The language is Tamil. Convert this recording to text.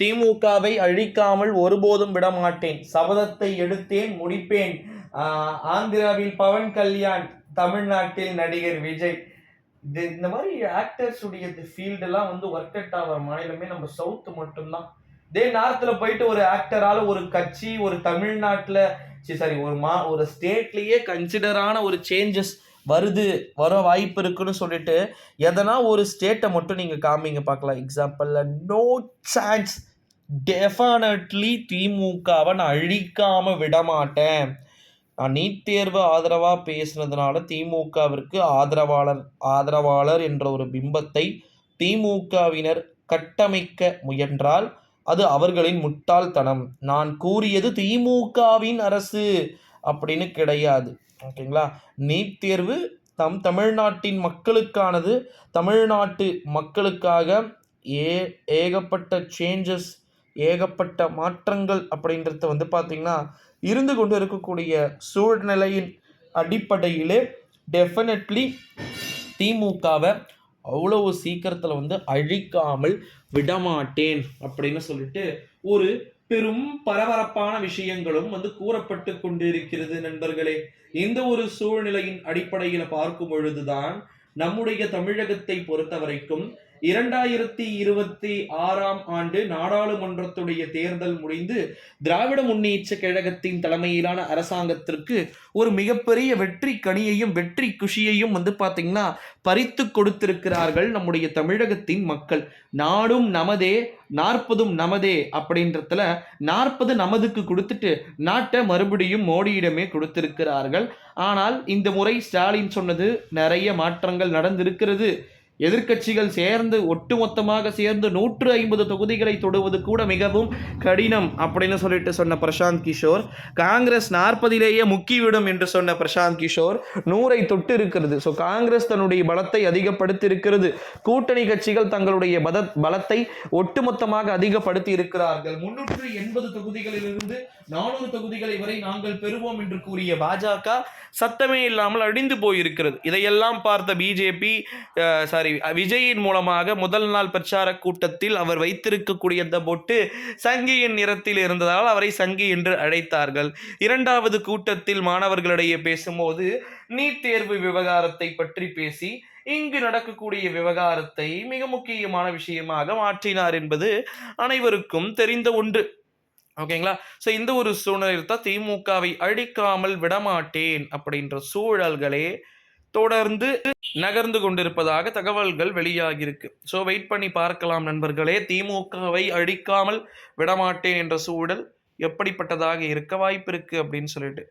திமுகவை அழிக்காமல் ஒருபோதும் விடமாட்டேன். சபதத்தை எடுத்தேன் முடிப்பேன். ஆந்திராவில் பவன் கல்யாண் தமிழ்நாட்டில் நடிகர் விஜய். இது இந்த மாதிரி ஆக்டர்ஸ் உடைய ஃபீல்டெல்லாம் வந்து ஒர்க் அவுட் ஆகிற மாநிலமே நம்ம சவுத் மட்டும்தான். இதே நார்த்தில் போயிட்டு ஒரு ஆக்டரால் ஒரு கட்சி ஒரு தமிழ்நாட்டில் சாரி ஒரு மா ஒரு ஸ்டேட்லேயே கன்சிடரான ஒரு சேஞ்சஸ் வருது வர வாய்ப்பு இருக்குன்னு சொல்லிட்டு எதனா ஒரு ஸ்டேட்டை மட்டும் நீங்கள் காமிங்க பார்க்கலாம். எக்ஸாம்பிளில் நோ சான்ஸ் டெஃபினட்லி திமுகவை நான் அழிக்காமல் விடமாட்டேன். நான் நீட் தேர்வு ஆதரவாக பேசுனதுனால திமுகவிற்கு ஆதரவாளர் ஆதரவாளர் என்ற ஒரு பிம்பத்தை திமுகவினர் கட்டமைக்க முயன்றால் அது அவர்களின் முட்டாள்தனம். நான் கூறியது திமுகவின் அரசு. அப்படின்னு கிடையாது. ஓகேங்களா? நீட் தேர்வு தம் தமிழ்நாட்டின் மக்களுக்கானது. தமிழ்நாட்டு மக்களுக்காக ஏ ஏகப்பட்ட சேஞ்சஸ் ஏகப்பட்ட மாற்றங்கள் அப்படின்றத வந்து பார்த்திங்கன்னா இருந்து கொண்டு இருக்கக்கூடிய சூழ்நிலையின் அடிப்படையிலே டெஃபினெட்லி திமுகவை அவ்வளவு சீக்கிரத்தில் வந்து அழிக்காமல் விடமாட்டேன் அப்படின்னு சொல்லிட்டு ஒரு பெரும் பரபரப்பான விஷயங்களும் வந்து கூறப்பட்டு கொண்டிருக்கிறது நண்பர்களே. இந்த ஒரு சூழ்நிலையின் அடிப்படையில் பார்க்கும் பொழுதுதான் நம்முடைய தமிழகத்தை பொறுத்த வரைக்கும் இரண்டாயிரத்தி இருபத்தி ஆறாம் ஆண்டு நாடாளுமன்றத்துடைய தேர்தல் முடிந்து திராவிட முன்னேற்ற கழகத்தின் தலைமையிலான அரசாங்கத்திற்கு ஒரு மிகப்பெரிய வெற்றி கனியையும் வெற்றி குஷியையும் வந்து பார்த்தீங்கன்னா பறித்து கொடுத்திருக்கிறார்கள் நம்முடைய தமிழகத்தின் மக்கள். நாடும் நமதே நாற்பதும் நமதே அப்படின்றதுல நாற்பது நமதுக்கு கொடுத்துட்டு நாட்டை மறுபடியும் மோடியிடமே கொடுத்திருக்கிறார்கள். ஆனால் இந்த முறை ஸ்டாலின் சொன்னது நிறைய மாற்றங்கள் நடந்திருக்கிறது. எதிர்க்கட்சிகள் சேர்ந்து ஒட்டுமொத்தமாக சேர்ந்து நூற்று ஐம்பது தொகுதிகளை தொடுவது கூட மிகவும் கடினம் அப்படின்னு சொல்லிட்டு சொன்ன பிரசாந்த் கிஷோர். காங்கிரஸ் நாற்பதிலேயே முக்கிவிடும் என்று சொன்ன பிரசாந்த் கிஷோர். நூறை தொட்டு இருக்கிறது ஸோ காங்கிரஸ் தன்னுடைய பலத்தை அதிகப்படுத்தி இருக்கிறது கூட்டணி கட்சிகள் தங்களுடைய பத பலத்தை ஒட்டுமொத்தமாக அதிகப்படுத்தி இருக்கிறார்கள் முன்னூற்று எண்பது தொகுதிகளிலிருந்து நானூறு தொகுதிகளை வரை நாங்கள் பெறுவோம் என்று கூறிய பாஜக சத்தமே இல்லாமல் அழிந்து போயிருக்கிறது. இதையெல்லாம் பார்த்த பிஜேபி சாரி விஜயின் மூலமாக முதல் நாள் பிரச்சார கூட்டத்தில் அவர் வைத்திருக்கக்கூடிய அந்த பொட்டு சங்கியின் நிறத்தில் இருந்ததால் அவரை சங்கி என்று அழைத்தார்கள். இரண்டாவது கூட்டத்தில் மாணவர்களிடையே பேசும்போது நீட் தேர்வு விவகாரத்தை பற்றி பேசி இங்கு நடக்கக்கூடிய விவகாரத்தை மிக முக்கியமான விஷயமாக மாற்றினார் என்பது அனைவருக்கும் தெரிந்த ஒன்று. ஓகேங்களா ஸோ இந்த ஒரு சூழ்நிலையில் தான் திமுகவை அழிக்காமல் விடமாட்டேன் அப்படின்ற சூழல்களே தொடர்ந்து நகர்ந்து கொண்டிருப்பதாக தகவல்கள் வெளியாகியிருக்கு. ஸோ வெயிட் பண்ணி பார்க்கலாம் நண்பர்களே. திமுகவை அழிக்காமல் விடமாட்டேன் என்ற சூழல் எப்படிப்பட்டதாக இருக்க வாய்ப்பு இருக்குது அப்படின்னு சொல்லிட்டு.